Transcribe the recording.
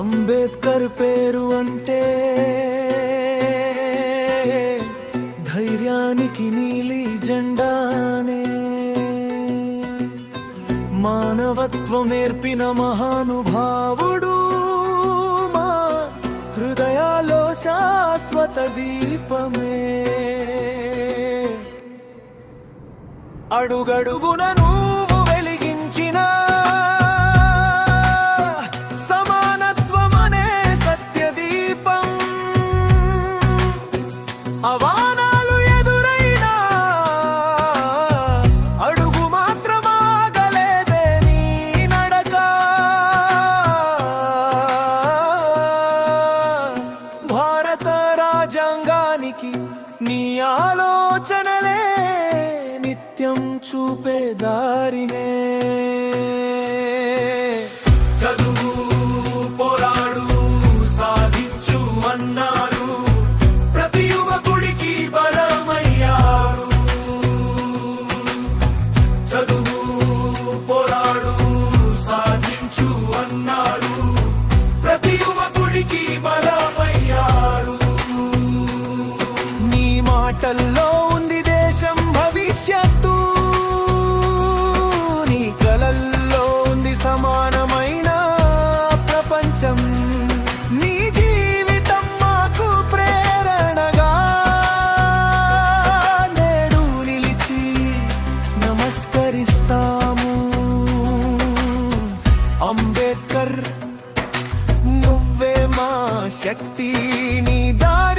అంబేద్కర్ పేరు అంటే ధైర్యానికి నీలి జెండానే. మానవత్వం నేర్పిన మహానుభావుడు మా హృదయాలో శాశ్వత దీపమే. అడుగడుగున నువ్వు వెలిగించిన రాజ్యాంగానికి నీ ఆలోచనలే నిత్యం చూపే దారినే. మాటల్లో ఉంది దేశం భవిష్యత్తు. నీ కలల్లో ఉంది సమానమైన ప్రపంచం. నీ జీవితం మాకు ప్రేరణగా. నేడు నిలిచి నమస్కరిస్తాము. అంబేద్కర్ నువ్వే మా శక్తి నీ దారి